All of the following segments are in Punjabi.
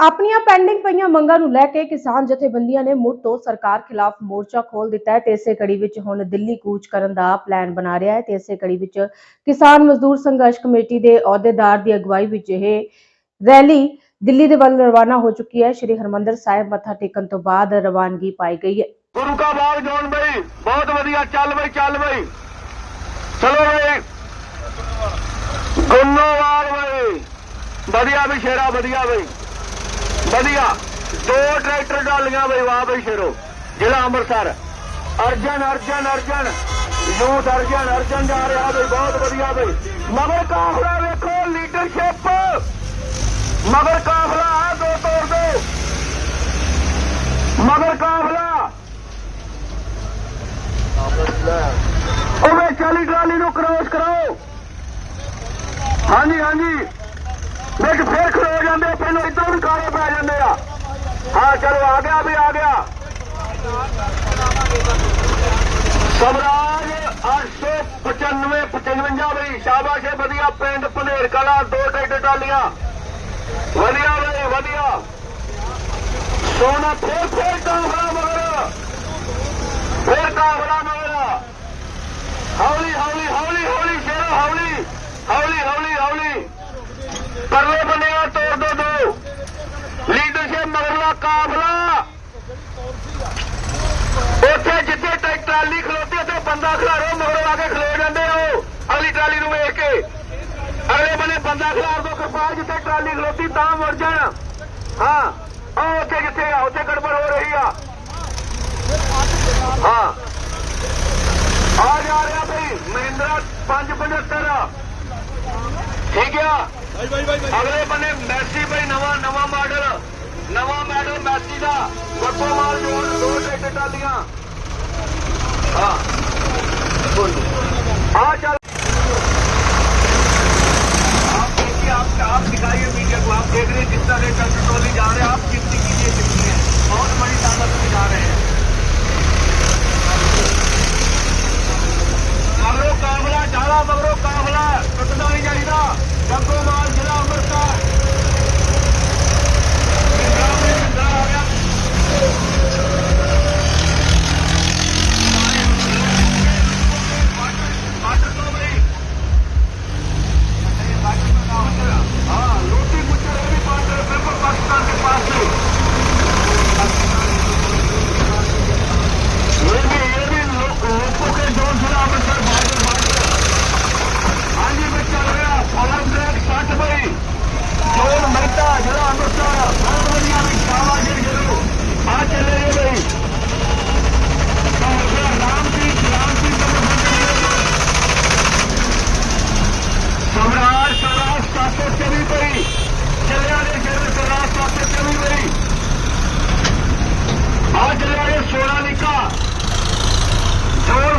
ਆਪਣੀਆਂ ਪੈਂਡਿੰਗ ਪਈਆਂ ਮੰਗਾਂ ਨੂੰ ਲੈ ਕੇ ਕਿਸਾਨ ਜਥੇਬੰਦੀਆਂ ਨੇ ਮੁੜ ਤੋਂ ਸਰਕਾਰ ਖਿਲਾਫ ਮੋਰਚਾ ਖੋਲ ਦਿੱਤਾ ਹੈ ਤੇ ਇਸੇ ਕੜੀ ਵਿੱਚ ਹੁਣ ਦਿੱਲੀ ਕੂਚ ਕਰਨ ਦਾ ਪਲਾਨ ਬਣਾ ਰਿਹਾ ਹੈ ਤੇ ਇਸੇ ਕੜੀ ਵਿੱਚ ਕਿਸਾਨ ਮਜ਼ਦੂਰ ਸੰਘਰਸ਼ ਕਮੇਟੀ ਦੇ ਅਹੁਦੇਦਾਰ ਦੀ ਅਗਵਾਈ ਵਿੱਚ ਇਹ ਰੈਲੀ ਦਿੱਲੀ ਦੇ ਵੱਲ ਰਵਾਨਾ ਹੋ ਚੁੱਕੀ ਹੈ। ਸ਼੍ਰੀ ਹਰਮੰਦਰ ਸਾਹਿਬ ਮੱਥਾ ਟੇਕਣ ਤੋਂ ਬਾਅਦ ਰਵਾਨਗੀ ਪਾਈ ਗਈ ਹੈ। ਗੁਰੂ ਕਾ ਬਾਗ ਜੋਨ ਬਈ, ਬਹੁਤ ਵਧੀਆ, ਚੱਲ ਬਈ ਚੱਲ ਬਈ। ਚਲੋ ਬਈ। ਗੁੰਨੋਵਾਲ ਬਈ। ਵਧੀਆ ਵੀ ਸ਼ੇਰਾ, ਵਧੀਆ ਬਈ। ਵਧੀਆ। ਦੋ ਟਰੈਕਟਰ ਡਾਲੀਆਂ ਬਈ, ਵਾਹ ਬਈ ਸ਼ੇਰੋ। ਜ਼ਿਲ੍ਹਾ ਅੰਮ੍ਰਿਤਸਰ। ਅਰਜਨ ਅਰਜਨ ਅਰਜਨ। ਯੂਥ ਅਰਜਨ ਅਰਜਨ ਜਾ ਰਿਹਾ ਬਈ, ਬਹੁਤ ਵਧੀਆ ਬਈ। ਮਗਰ ਕਾਫਲਾ ਵੇਖੋ ਲੀਡਰਸ਼ਿਪ ਮਗਰ ਕਾਫਲਾ ਆ, ਦੋ ਤੋੜ ਦੋ। ਮਗਰ ਕਾਫਲਾ। ਉਹਵੇ ਚਾਲੀ ਟਰਾਲੀ ਨੂੰ ਕ੍ਰੋਸ ਕਰਾਓ। ਹਾਂਜੀ ਹਾਂਜੀ ਵਿੱਚ ਫੇਰ ਖਲੋ ਜਾਂਦੇ ਆ, ਪਹਿਲਾਂ ਪੈ ਜਾਂਦੇ ਆ। ਹਾਂ, ਚਲੋ, ਆ ਗਿਆ ਵੀ, ਆ ਗਿਆ। ਸਵਰਾਜ 895 55 ਬਈ ਸ਼ਾਬਾਸ਼ ਏ, ਵਧੀਆ ਪਿੰਡ ਭਨੇਰ ਕਲਾ, ਦੋ ਟਰੈਕਟਰ ਟਾਲੀਆਂ। ਵਧੀਆ ਬਈ, ਵਧੀਆ। ਸੋਨਾ, ਫੇਰ ਫੇਰ ਕਾਫਲਾ ਮਗਰ। ਫੇਰ ਕਾਫਲਾ ਮਗਰ। ਹੌਲੀ ਹੌਲੀ ਹੌਲੀ ਹੌਲੀ, ਸ਼ੇਰੋ, ਹੌਲੀ। ਹੌਲੀ ਹੌਲੀ ਹੌਲੀ ਪਰਲੇ ਬੰਨੇ ਆ ਤੋੜ ਦੋ ਦੋ ਲੀਡਰਸ਼ਿਪ ਮਗਰਲਾ ਕਾਫਲਾ ਉੱਥੇ ਜਿੱਥੇ ਟੈ- ਟਰਾਲੀ ਖਲੋਤੀ ਉੱਥੇ ਬੰਦਾ ਖਿਲਾਰੋ ਮਗਰੋਂ ਆ ਕੇ ਖਲੋ ਜਾਂਦੇ ਹੋ। ਅਗਲੀ ਟਰਾਲੀ ਨੂੰ ਵੇਖ ਕੇ। ਅਗਲੇ ਬੰਨੇ ਬੰਦਾ ਖਿਲਾਰ ਦੋ ਕਿਰਪਾਲ ਜਿੱਥੇ ਟਰਾਲੀ ਖਲੋਤੀ ਤਾਂ ਮੁੜ ਜਾਣ। ਹਾਂ ਉਹ ਉੱਥੇ ਜਿੱਥੇ ਆ? ਉੱਥੇ ਗੜਬੜ ਹੋ ਰਹੀ ਆ। ਹਾਂ। ਆ ਜਾ ਰਿਹਾ ਬਈ ਮਹਿੰਦਰਾ 575 ਠੀਕ ਆ? ਅਗਲੇ ਬੰਨੇ ਮੈਸੀ ਬਈ ਨਵਾਂ ਨਵਾਂ ਮਾਡਲ। ਨਵਾਂ ਮਾਡਲ ਮੈਸੀ ਦਾ ਗੱਪੋ ਮਾਲ ਜੋੜ ਦੋ ਟਿਕਟ ਟਾਲੀਆਂ ਹਾਂ ਆ ਚੱਲ आप देखिए आप आप दिखाइए मीडिया को आप देख रहे हैं किस तरह का टोली जा रहे हैं आप कितनी कीजिए कितनी है बहुत बड़ी ताकत में जा रहे हैं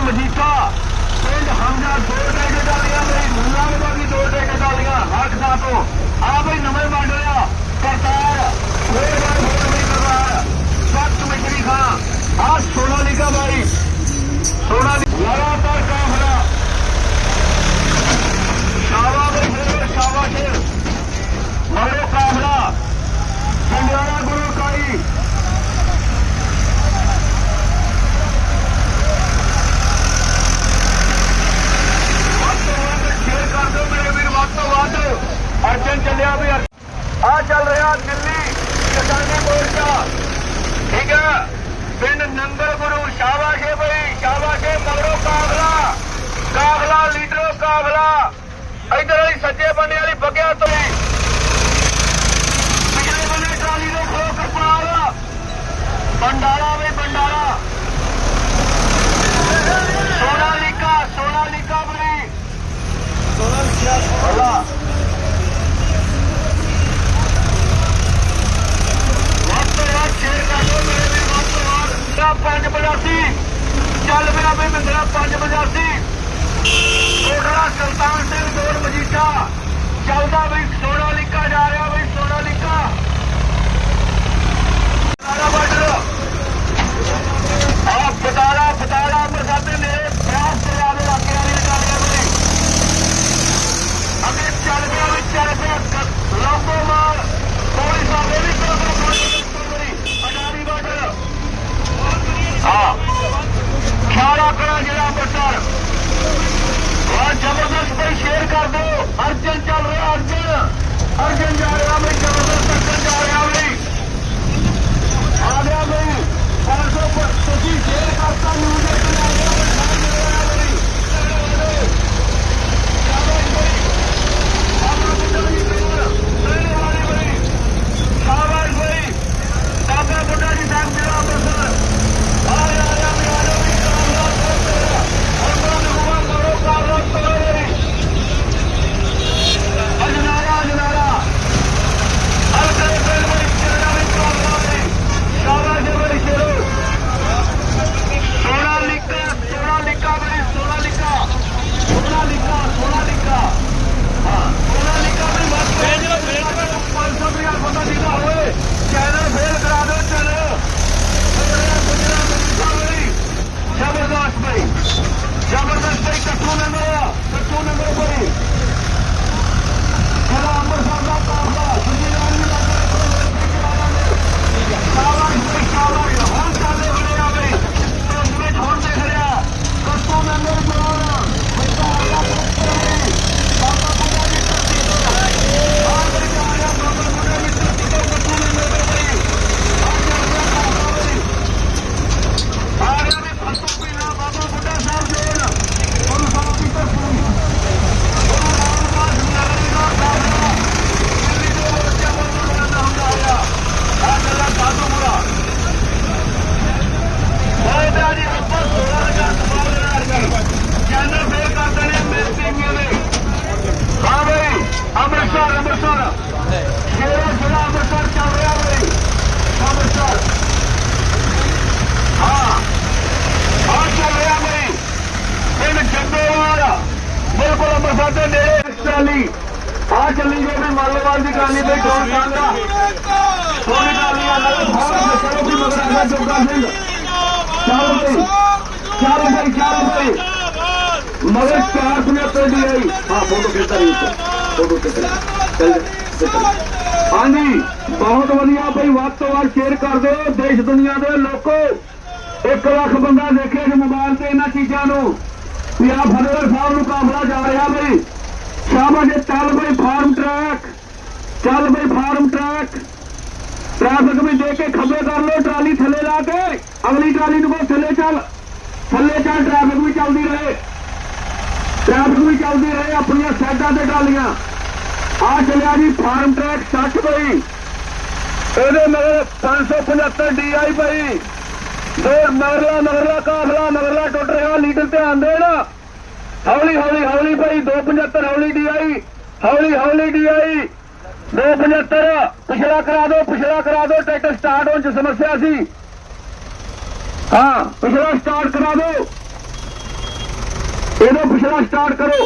ਜੋਰ ਮਜੀਠਾ। ਪਿੰਡ ਹਮਜ਼ਾ ਦੋ ਟੈਕੇ ਡਾਲੀਆਂ ਬਈ ਮੁੱਲਾ ਦੇ ਵੀ ਦੋ ਟੈਕੇ ਡਾਲੀਆਂ ਹੱਕ ਦਾ ਤੋਂ ਆ ਬਈ ਨਵੇਂ ਮਾਡਲ ਆ ਚੱਲਦਾ ਬਈ ਸੋਨਾ ਲਿਕਾ ਜਾ ਰਿਹਾ ਬਈ ਸੋਨਾ ਲਿਕਾ। ਸਾਰਾ ਬਾਰਡਰ ਆ ਪਤਾਲਾ ਪਤਾਲਾ ਅੰਮ੍ਰਿਤਸਰ ਦੇ ਨੇੜੇ ਪ੍ਰਾਸ ਦਰਿਆ ਦੇ ਇਲਾਕੇ ਵਾਲੀ ਨਿਕਾਲਿਆ ਬਈ ਅੱਗੇ ਚੱਲ ਗਿਆ ਵੀ, ਚੱਲ ਗਿਆ ਲੰਬੋ ਮਾਰ। ਕੋਈ ਸਾਡੇ ਵੀ ਕਰਦਾ ਕੋਈ ਅਡਾਰੀ ਬਾਰਡਰ ਆ ਖਿਆਲ ਰੱਖਣਾ ਜਿਹੜਾ ਅੰਮ੍ਰਿਤਸਰ ਜ਼ਬਰਦਸਤ ਪਰ ਸ਼ੇਅਰ ਕਰ ਦਿਓ। ਅਰਜਨ ਚੱਲ ਰਿਹਾ ਅਰਜਨ। ਅਰਜਨ ਜਾ ਰਿਹਾ। ਜੀ ਆ ਚੱਲੀ ਗਈ ਵੀ ਮੱਲਵਾਲ ਦੀ ਕਾਨੀ ਤੇ ਕੌਣ ਜਾਂਦਾ ਸੋਨੇ ਕਾਲੀਆਂ ਨਾਲ ਸਾਰੇ ਸਰੋਂ ਦੀ ਮਗਰ ਆ ਜੋਗਾ ਸਿੰਘ। ਚਾਰ ਰੁਪਏ ਚਾਰ ਰੁਪਏ ਚਾਰ ਰੁਪਏ। ਮਗਰ 475 ਦੀ ਆਈ। ਹਾਂ ਫੋਟੋ ਖਿੱਚਦਾ ਰਹੀ ਫੋਟੋ ਖਿੱਚਦਾ ਚੱਲ ਹਾਂਜੀ, ਬਹੁਤ ਵਧੀਆ ਭਾਈ ਵੱਧ ਤੋਂ ਵੱਧ ਸ਼ੇਅਰ ਕਰ ਦਿਓ ਦੇਸ਼ ਦੁਨੀਆ ਦੇ ਲੋਕੋ। 1 ਲੱਖ ਬੰਦਾ ਦੇਖੇ ਜੇ ਮੋਬਾਈਲ ਤੇ ਇਹਨਾਂ ਚੀਜ਼ਾਂ ਨੂੰ। ਵੀ ਆ ਫਤਿਹਗੜ੍ਹ ਸਾਹਿਬ ਨੂੰ ਕਾਫਲਾ ਜਾ ਰਿਹਾ ਬਈ। ਸ਼ਾਬਾਸ਼ ਇਹ ਚੱਲ ਬਈ ਫਾਰਮ ਟਰੈਕ, ਚੱਲ ਬਈ ਫਾਰਮ ਟਰੈਕ। ਟ੍ਰੈਫਿਕ ਵੀ ਦੇ ਕੇ ਖੱਬੇ ਕਰ ਲੋ ਟਰਾਲੀ ਥੱਲੇ ਲਾ ਕੇ, ਅਗਲੀ ਟਰਾਲੀ ਨੂੰ ਕੋ ਥੱਲੇ ਚੱਲ। ਥੱਲੇ ਚੱਲ, ਟ੍ਰੈਫਿਕ ਵੀ ਚੱਲਦੀ ਰਹੇ। ਟ੍ਰੈਫਿਕ ਵੀ ਚੱਲਦੀ ਰਹੇ ਆਪਣੀਆਂ ਸਾਈਡਾਂ ਤੇ ਟਰਾਲੀਆਂ। ਆ ਚੱਲਿਆ ਜੀ ਫਾਰਮ ਟਰੈਕ 60 ਬਈ। ਇਹਦੇ ਮਗਰ 575 ਡੀਆਈ ਬਈ। ਦੋ ਮਗਰਲਾ ਮਗਰਲਾ ਕਾਫਲਾ ਮਗਰਲਾ ਟੁੱਟ ਰਿਹਾ, ਲੀਡਰ ਧਿਆਨ ਦੇਣ। ਹੌਲੀ ਹੌਲੀ ਹੌਲੀ ਭਾਈ 275 ਹੌਲੀ ਡੀਆਈ ਹੌਲੀ ਹੌਲੀ ਡੀਆਈ 275 ਪਿਛਲਾ ਕਰਾ ਦਿਓ ਪਿਛਲਾ ਕਰਾ ਦਿਓ ਟਰੈਕਟਰ ਸਟਾਰਟ ਹੋਣ ਚ ਸਮੱਸਿਆ ਸੀ। ਹਾਂ, ਪਿਛਲਾ ਸਟਾਰਟ ਕਰਾ ਦਿਓ ਇਹਨੂੰ ਪਿਛਲਾ ਸਟਾਰਟ ਕਰੋ।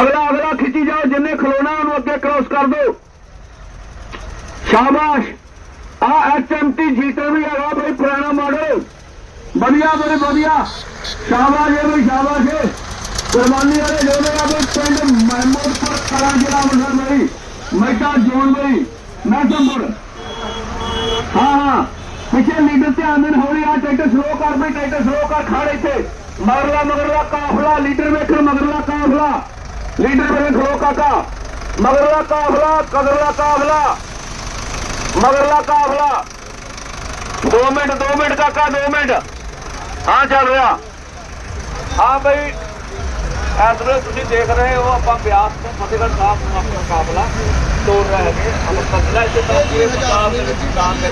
ਅਗਲਾ ਅਗਲਾ ਖਿੱਚੀ ਜਾਓ, ਜਿੰਨੇ ਖਲੋਣਾ ਉਹਨੂੰ ਅੱਗੇ ਕ੍ਰੋਸ ਕਰ ਦਿਓ ਸ਼ਾਬਾਸ਼। ਆ ਐਚਐਮਟੀ ਜੀਟਰ ਵੀ ਹੈਗਾ ਬਈ ਪੁਰਾਣਾ ਮਾਡਲ ਵਧੀਆ ਬੜੇ ਵਧੀਆ। ਸ਼ਾਬਾਸ਼ ਏ ਬਈ ਸ਼ਾਬਾਸ਼ ਏ ਕੁਰਬਾਨੀ ਵਾਲੇ ਜੋੜੇ ਆ ਬਈ ਪਿੰਡ ਮਹਿਮੂਦਪੁਰ ਕਲਾਂ ਜ਼ਿਲ੍ਹਾ ਅੰਮ੍ਰਿਤਸਰ ਬਈ ਮੈਟਾ ਜੋਨ ਬਈ ਮੈਸਮਪੁਰ ਹਾਂ ਹਾਂ। ਪਿੱਛੇ ਲੀਡਰ ਧਿਆਨ ਦੇਣ, ਹੌਲੀ ਆ, ਟਰੈਕਟਰ ਸਲੋ ਕਰ ਬਈ, ਟਰੈਕਟਰ ਸਲੋ ਕਰ, ਖੜ ਇੱਥੇ। ਮਗਰਲਾ ਮਗਰਲਾ, ਕਾਫਲਾ, ਲੀਡਰ ਵੇਖਣ ਮਗਰਲਾ, ਕਾਫਲਾ। ਲੀਡਰ ਵੇਖ ਖਲੋ ਕਾਕਾ। ਮਗਰਲਾ, ਕਾਫਲਾ, ਕਦਰਲਾ, ਕਾਫਲਾ। ਮਗਰਲਾ, ਕਾਫਲਾ। 2 ਮਿੰਟ 2 ਮਿੰਟ ਕਾਕਾ 2 ਮਿੰਟ। ਹਾਂ, ਚੱਲ ਰਿਹਾ। ਹਾਂ ਬਈ, ਇਸ ਵੇਲੇ ਤੁਸੀਂ ਦੇਖ ਰਹੇ ਹੋ, ਆਪਾਂ ਬਿਆਸ ਤੋਂ ਫਤਿਹਗੜ੍ਹ ਸਾਹਿਬ ਨੂੰ ਆਪਣਾ ਮੁਕਾਬਲਾ ਤੋੜ ਰਹੇ ਨੇ ਆਪਾਂ ਜ਼ਿਲ੍ਹਾ ਇੱਥੇ ਤਾਂ ਪੂਰੇ ਪੰਜਾਬ ਦੇ ਵਿੱਚ ਕੰਮ ਕਰੇ